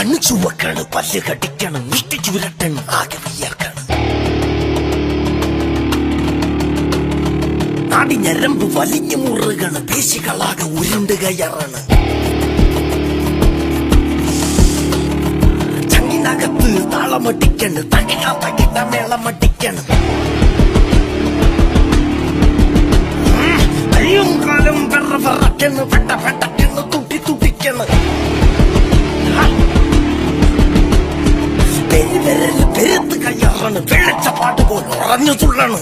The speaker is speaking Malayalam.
കണ്ണു ചുവക്കാണ് പല്ല് കടിക്കണം മുഷ്ടി ചുരട്ടണം ആകെ വയ്യാക്കാണ് നാടി ഞരമ്പ് വലിഞ്ഞു മുറുകണ് പേശികളാകെ ഉരുണ്ട് കയറാണ്. ചങ്ങിനകത്ത് താളമട്ടിക്കണ് തകിട തകിട മേളമട്ടിക്കണം കയ്യും കാലം വെറ വിറക്കണ് പെട്ട വെട്ടക്കണ് തുട്ടി തുട്ടിക്കണ്. പെരുവിരൽ പെരുത്ത് കയ്യാറാണ് വെള്ളച്ച പാട്ട് പോലെ ഉറഞ്ഞു തുള്ളാണ്